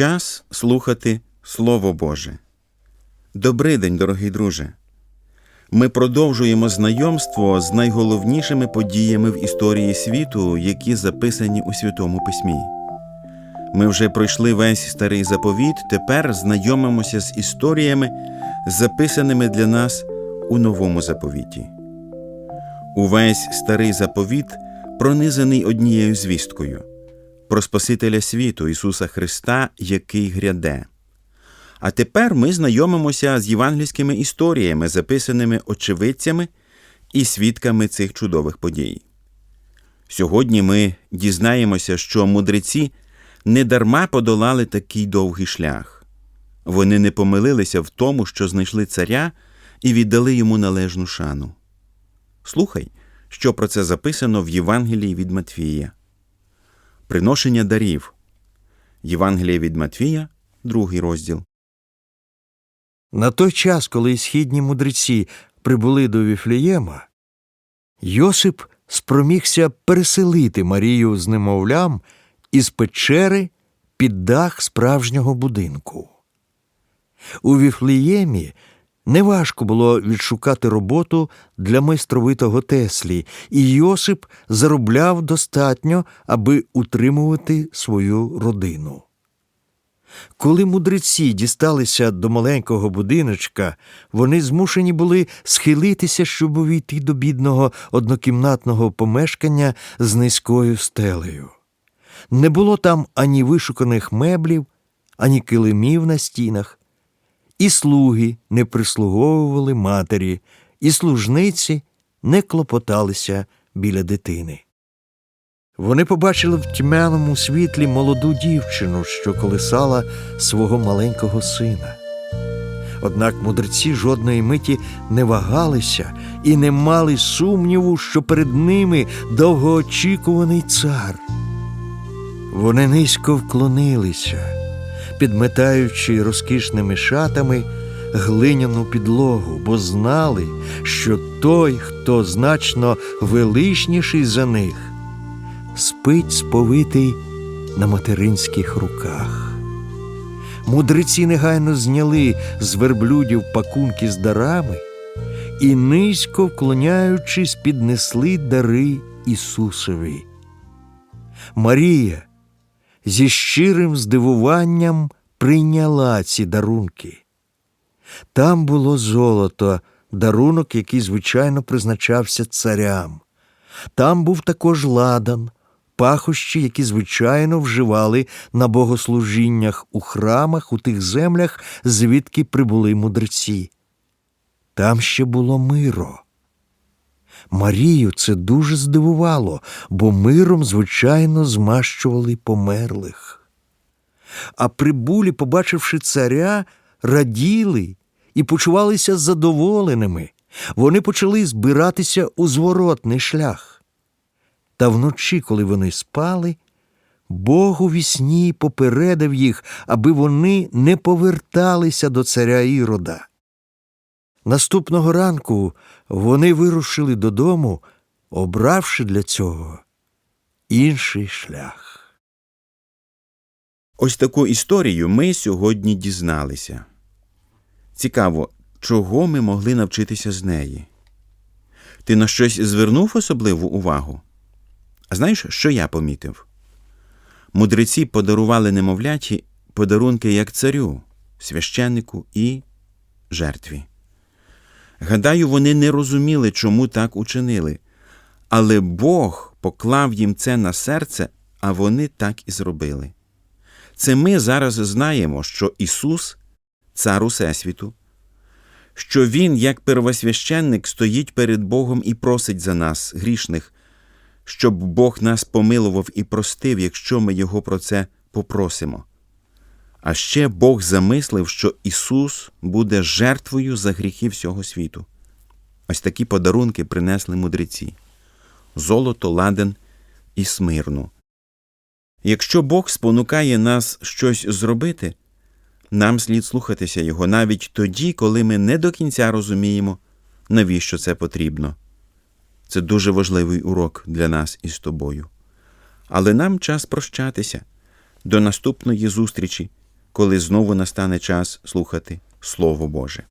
Час слухати Слово Боже. Добрий день, дорогий друже. Ми продовжуємо знайомство з найголовнішими подіями в історії світу, які записані у Святому Письмі. Ми вже пройшли весь старий заповіт, тепер знайомимося з історіями, записаними для нас у новому заповіті. Увесь старий заповіт пронизаний однією звісткою про Спасителя світу Ісуса Христа, який гряде. А тепер ми знайомимося з євангельськими історіями, записаними очевидцями і свідками цих чудових подій. Сьогодні ми дізнаємося, що мудреці недарма подолали такий довгий шлях. Вони не помилилися в тому, що знайшли царя і віддали йому належну шану. Слухай, що про це записано в Євангелії від Матвія. Приношення дарів. Євангеліє від Матвія, другий розділ. На той час, коли східні мудреці прибули до Віфлієма, Йосип спромігся переселити Марію з немовлям із печери під дах справжнього будинку. У Віфліємі неважко було відшукати роботу для майстровитого Теслі, і Йосип заробляв достатньо, аби утримувати свою родину. Коли мудреці дісталися до маленького будиночка, вони змушені були схилитися, щоб увійти до бідного однокімнатного помешкання з низькою стелею. Не було там ані вишуканих меблів, ані килимів на стінах, і слуги не прислуговували матері, і служниці не клопоталися біля дитини. Вони побачили в тьмяному світлі молоду дівчину, що колисала свого маленького сина. Однак мудреці жодної миті не вагалися і не мали сумніву, що перед ними довгоочікуваний цар. Вони низько вклонилися, підметаючи розкішними шатами глиняну підлогу, бо знали, що той, хто значно величніший за них, спить сповитий на материнських руках. Мудреці негайно зняли з верблюдів пакунки з дарами і, низько вклоняючись, піднесли дари Ісусові. Марія зі щирим здивуванням прийняла ці дарунки. Там було золото, дарунок, який, звичайно, призначався царям. Там був також ладан, пахощі, які звичайно вживали на богослужіннях у храмах у тих землях, звідки прибули мудреці. Там ще було миро. Марію це дуже здивувало, бо миром, звичайно, змащували померлих. А прибулі, побачивши царя, раділи і почувалися задоволеними. Вони почали збиратися у зворотний шлях. Та вночі, коли вони спали, Бог у вісні попередив їх, аби вони не поверталися до царя Ірода. Наступного ранку вони вирушили додому, обравши для цього інший шлях. Ось таку історію ми сьогодні дізналися. Цікаво, чого ми могли навчитися з неї. Ти на щось звернув особливу увагу? А знаєш, що я помітив? Мудреці подарували немовляті подарунки як царю, священнику і жертві. Гадаю, вони не розуміли, чому так учинили, але Бог поклав їм це на серце, а вони так і зробили. Це ми зараз знаємо, що Ісус цар Усесвіту, що Він, як первосвященник, стоїть перед Богом і просить за нас, грішних, щоб Бог нас помилував і простив, якщо ми Його про це попросимо. А ще Бог замислив, що Ісус буде жертвою за гріхи всього світу. Ось такі подарунки принесли мудреці золото, ладен і смирну. Якщо Бог спонукає нас щось зробити, нам слід слухатися Його навіть тоді, коли ми не до кінця розуміємо, навіщо це потрібно. Це дуже важливий урок для нас із тобою. Але нам час прощатися. До наступної зустрічі. Коли знову настане час слухати Слово Боже.